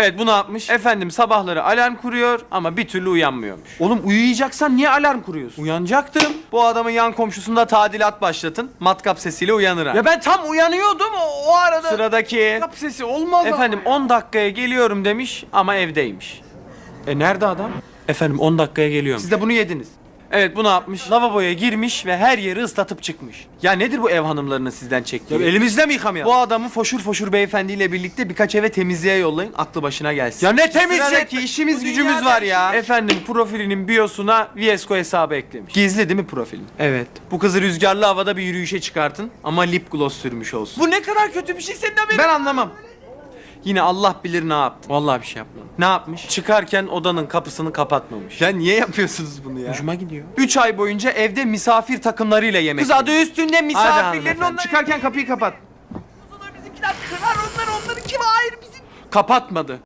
Evet bu ne yapmış? Efendim sabahları alarm kuruyor ama bir türlü uyanmıyormuş. Oğlum uyuyacaksan niye alarm kuruyorsun? Uyanacaktım. Bu adamın yan komşusunda tadilat başlatın. Matkap sesiyle uyanır ha. Ya ben tam uyanıyordum o, o arada. Sıradaki. Kap sesi olmaz ama Efendim ya. 10 dakikaya geliyorum demiş ama evdeymiş. E nerede adam? Efendim 10 dakikaya geliyorum. Siz de bunu yediniz. Evet bu ne yapmış? Lavaboya girmiş ve her yeri ıslatıp çıkmış. Ya nedir bu ev hanımlarının sizden çektiği? Ya elimizle mi yıkamayalım? Bu adamı foşur foşur beyefendiyle birlikte birkaç eve temizliğe yollayın. Aklı başına gelsin. Ya ne temizlik? Sıradaki işimiz Bu gücümüz dünyada var ya. Efendim profilinin biosuna Viesco hesabı eklemiş. Gizli değil mi profilin? Evet. Bu kızı rüzgarlı havada bir yürüyüşe çıkartın ama lip gloss sürmüş olsun. Bu ne kadar kötü bir şey senin haberin. Ben anlamam. Yine Allah bilir ne yaptı. Vallahi bir şey yapmadım. Ne yapmış? Çıkarken odanın kapısını kapatmamış. Ya niye yapıyorsunuz bunu ya? Hoşuma gidiyor. 3 ay boyunca evde misafir takımlarıyla yemek Kız adı üstünde misafirlerin onlar. Çıkarken kapıyı kapat. Onlar bizimkiler kırar onlar onları kim hayır bizim. Kapatmadı.